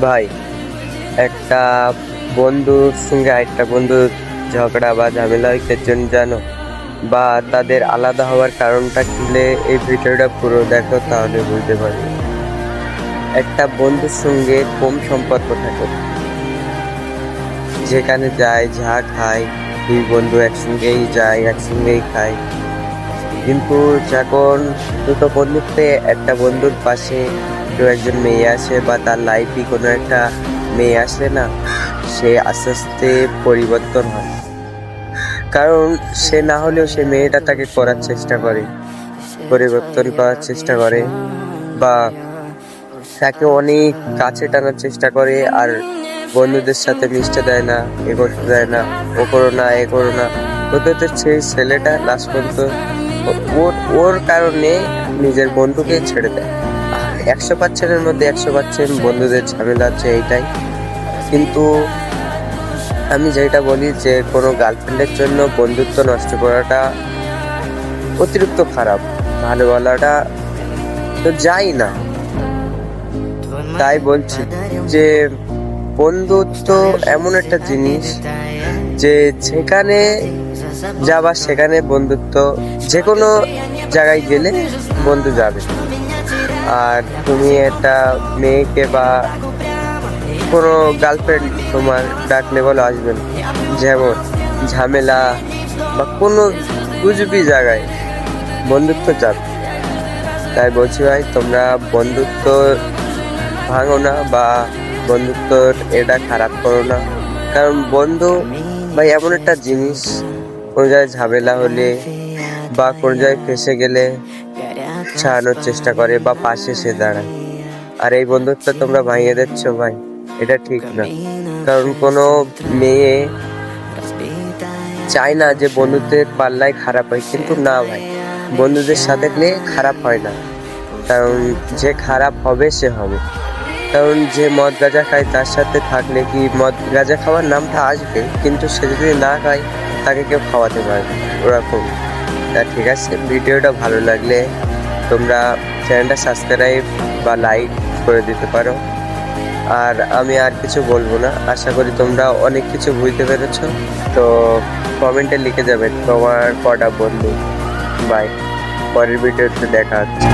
ভাই, একটা বন্ধুর সঙ্গে একটা বন্ধুর ঝগড়া বা ঝামেলা হইতে জন্য জানো? বা তাদের আলাদা হওয়ার কারণটা কিলে এই ভিডিওটা পুরো দেখো, তাহলে বুঝতে পারবে। একটা বন্ধুর সঙ্গে কম সম্পর্ক থাকে। যেখানে যায়, যা খায়, দুই বন্ধু একসঙ্গেই যায়, একসঙ্গেই খায়। কিন্তু যখন দুটো বন্ধুত্বে একটা বন্ধুর পাশে কেউ একজন মেয়ে আসে বা তার লাইফে কোনো একটা মেয়ে আসলে না, সে আস্তে আস্তে পরিবর্তন হয়। কারণ সে না হলেও সে মেয়েটা তাকে করার চেষ্টা করে, পরিবর্তন করার চেষ্টা করে বা তাকে অনেক কাছে টানার চেষ্টা করে আর বন্ধুদের সাথে মিশতে দেয় না, এ করতে দেয় না, ও করো না, এ করো না। হতে হতে সেই ছেলেটা লাস্ট পর্যন্ত ওর ওর কারণে নিজের বন্ধুকে ছেড়ে দেয়। একশো পার্সেন্টের মধ্যে একশো পার্সেন্ট বন্ধুদের ঝামেলা হচ্ছে এইটাই। কিন্তু আমি যেটা বলি যে, কোনো গার্লফ্রেন্ডের জন্য বন্ধুত্ব নষ্ট করাটা অতিরিক্ত খারাপ। ভালো বলাটা তো যাই না। তাই বলছি যে, বন্ধুত্ব এমন একটা জিনিস যে, যেখানে যাবার সেখানে বন্ধুত্ব যে কোনো জায়গায় গেলে বন্ধু যাবে। আর তুমি একটা মেয়েকে বা কোনো গার্লফ্রেন্ড তোমার ডাকলে বলো আসবে যেমন ঝামেলা বা কোনো গুজবি জায়গায় বন্ধুত্ব যাবে তাই বলছি ভাই, তোমরা বন্ধুত্ব ভাঙো না বা বন্ধুত্বর এটা খারাপ করো না। কারণ বন্ধু ভাই এমন একটা জিনিস, কোনো জায়গায় ঝামেলা হলে বা কোনো জায়গায় ফেসে গেলে ছাড়ানোর চেষ্টা করে বা পাশে সে দাঁড়ায়। আর এই বন্ধুত্ব তোমরা ভাঙিয়ে দিচ্ছ ভাই, এটা ঠিক না। কারণ কোনো মেয়ে চায় না যে বন্ধুদের পাল্লায় খারাপ হয়, কিন্তু না ভাই, বন্ধুদের সাথে নিয়ে খারাপ হয় না। কারণ যে খারাপ হবে, সে হবে। কারণ যে মদ গাঁজা খায়, তার সাথে থাকলে কি মদ গাঁজা খাওয়ার নামটা আসবে? কিন্তু সে যদি না খায়, তাকে কেউ খাওয়াতে পারবে ওরকম। তা ঠিক আছে, ভিডিওটা ভালো লাগলে তোমরা চ্যানেলটা সাবস্ক্রাইব বা লাইক করে দিতে পারো। আর আমি আর কিছু বলব না, আশা করি তোমরা অনেক কিছু বুঝতে পেরেছ। তো কমেন্টে লিখে যাবে তোমার কটা বন্ধু। বাই পরের ভিডিওতে দেখা হচ্ছে।